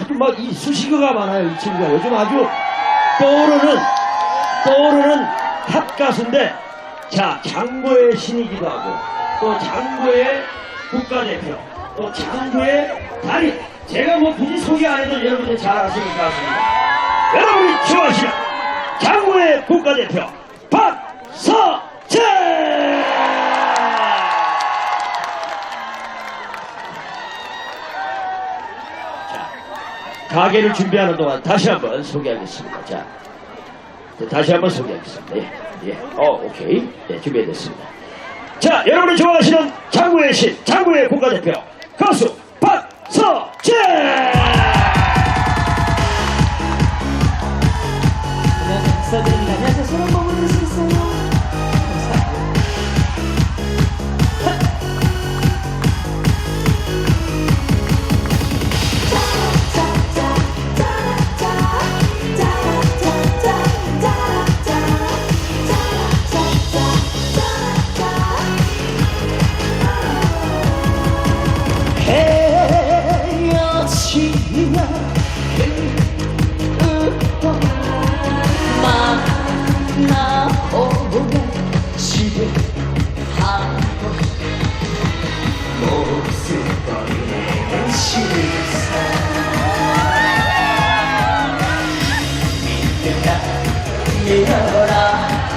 아주 막 이 수식어가 많아요. 이 친구가 요즘 아주 떠오르는 떠오르는 탑 가수인데 자 장고의 신이기도 하고 또 장고의 국가대표 또 장고의 달인 제가 뭐 굳이 소개 안 해도 여러분들 잘 아시는 가수입니다. 여러분이 좋아하시는 장고의 국가대표 박서 가게를 준비하는 동안 다시 한번 소개하겠습니다. 자, 자, 다시 한번 소개하겠습니다. 예, 예, 어, 오케이. 예, 준비됐습니다. 자, 여러분이 좋아하시는 장구의 신, 장구의 국가대표, 가수,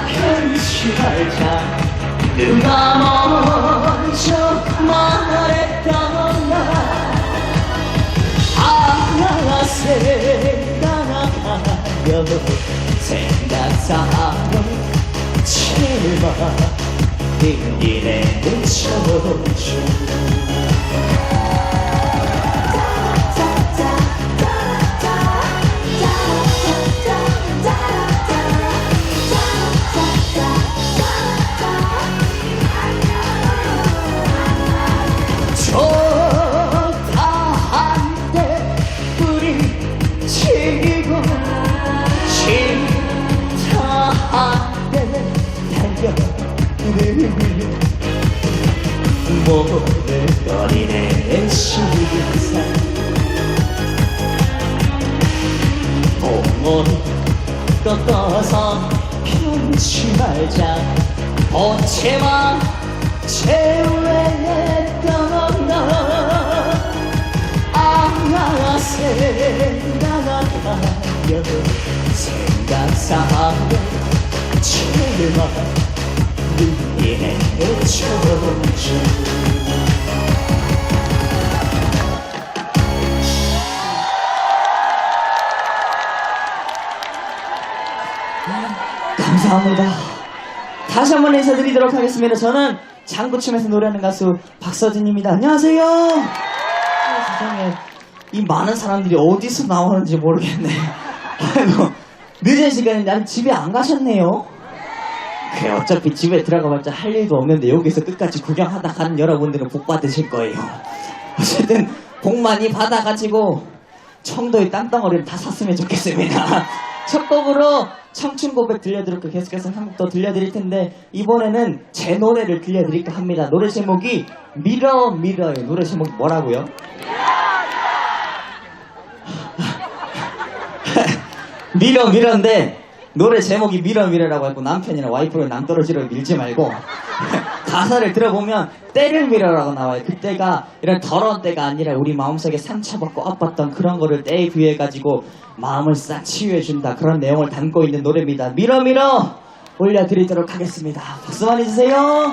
편치 말자. 누가 먼저 말했더라 아 생각하며 생각하며 제발 인기내 묻혀줘 편치 말자. 본체만 제외 떠나 아 생각하며 생각사하며 제발 눈에 쳐줘 감사합니다. 다시 한번 인사드리도록 하겠습니다. 저는 장구춤에서 노래하는 가수 박서진입니다. 안녕하세요. 아, 세상에 이 많은 사람들이 어디서 나오는지 모르겠네. 아이고 늦은 시간인데 집에 안 가셨네요. 그래 어차피 집에 들어가봤자 할 일도 없는데 여기서 끝까지 구경하다 가는 여러분들은 복 받으실 거예요. 어쨌든 복 많이 받아가지고 청도의 땅덩어리를 다 샀으면 좋겠습니다. 첫 곡으로 청춘 고백 들려드릴까 계속해서 한 곡 더 들려드릴 텐데 이번에는 제 노래를 들려드릴까 합니다. 노래 제목이 미러 미러예요. 노래 제목이 뭐라고요? 미러 미러인데 노래 제목이 미러 미러라고 했고 남편이나 와이프를 낭떠러지로 밀지 말고 가사를 들어보면 때를 밀어라고 나와요. 그때가 이런 더러운 때가 아니라 우리 마음속에 상처받고 아팠던 그런 거를 때에 비해가지고 마음을 싹 치유해준다. 그런 내용을 담고 있는 노래입니다. 밀어 밀어 올려드리도록 하겠습니다. 박수 많이 주세요.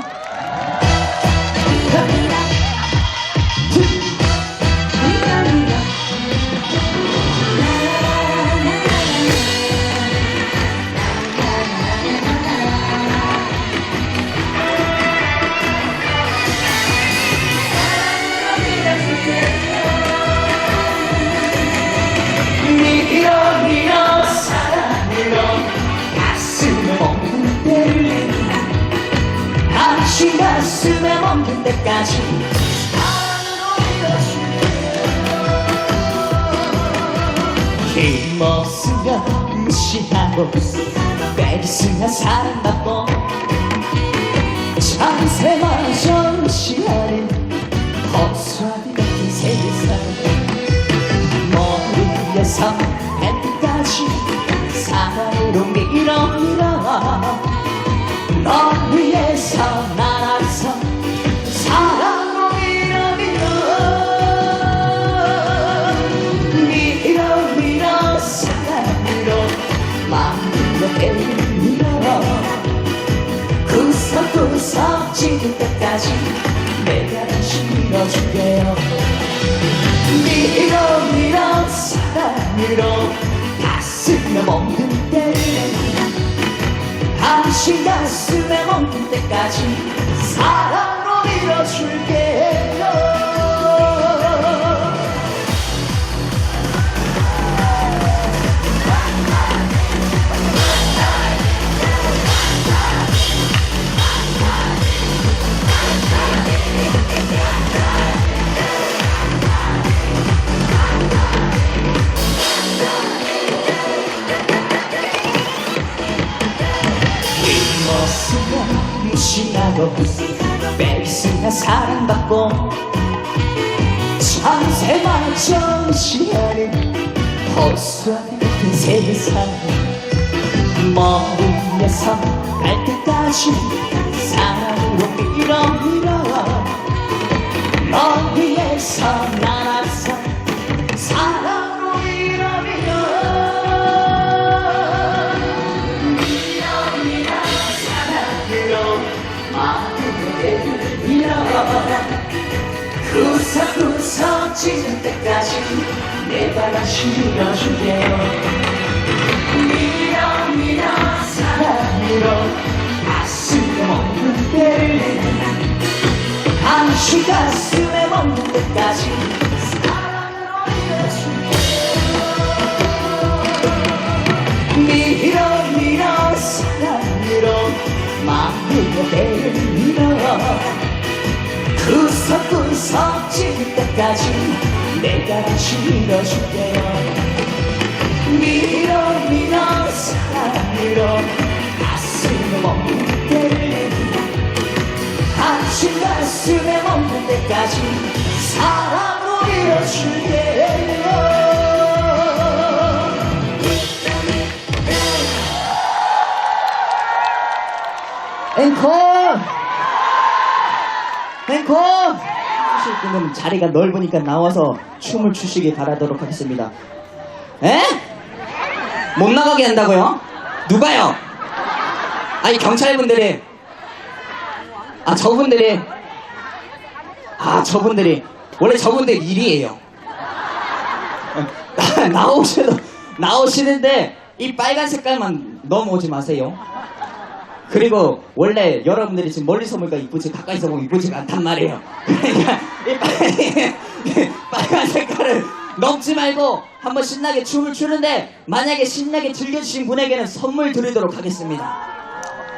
가슴에 먹는 때까지. 힘없으면 무시하고 빼있으면 사랑받고 참새마저 무시하는 허수아비 같은 세상 머리 위해서 뱀까지 사랑으로 밀어 밀어. 너 위해서 날 때까지 내가 다시 밀어줄게요. 밀어 밀어 사랑으로 가슴에 멍든 때를 당신 가슴에 멍든 때까지 사랑으로 밀어줄게 사랑받고 참새만 정시하는 호수아비 같은 세상 먼 위에서 갈 때까지 사랑으로 밀어 밀어 너 위에서 날아 구석구석 찢을 때까지 내가 다시 밀어줄게요 밀어 밀어 사랑으로 가슴에 먹는 때를 당신 가슴에 먹는 때까지 사랑으로 밀어줄게요 밀어 밀어 사랑으로 배를 밀어 구석구석 찌를 때까지 내가 다시 밀어줄게요 밀어 밀어 사랑으로 가슴에 먹는 때를 당신 가슴에 먹는 때까지 사랑으로 밀어줄게요 앵콜! 앵콜! 하실 분은 자리가 넓으니까 나와서 춤을 추시길 바라도록 하겠습니다. 에? 못 나가게 한다고요? 누가요? 아니 경찰분들이 아 저분들이 아 저분들이 원래 저분들 일이에요. 나- 나오셔도 나오시는데 이 빨간 색깔만 넘어오지 마세요. 그리고 원래 여러분들이 지금 멀리서 보니까 이쁘지 가까이서 보면 이쁘지가 않단 말이에요. 그러니까 이 빨- 이 빨간 색깔을 넘지 말고 한번 신나게 춤을 추는데 만약에 신나게 즐겨주신 분에게는 선물 드리도록 하겠습니다.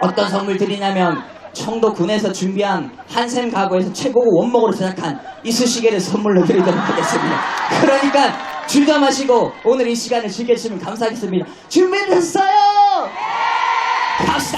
어떤 선물 드리냐면 청도 군에서 준비한 한샘 가구에서 최고급 원목으로 제작한 이쑤시개를 선물로 드리도록 하겠습니다. 그러니까 줄여 마시고 오늘 이 시간을 즐겨주시면 감사하겠습니다. 준비됐어요? 갑시다.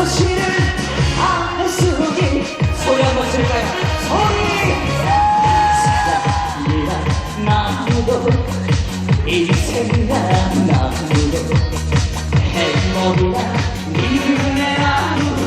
부시는 안 속이 소리 한번 질까요? 소리! 사랑이란 나무도 인생이란 나무도 행복이란 믿음의 나무도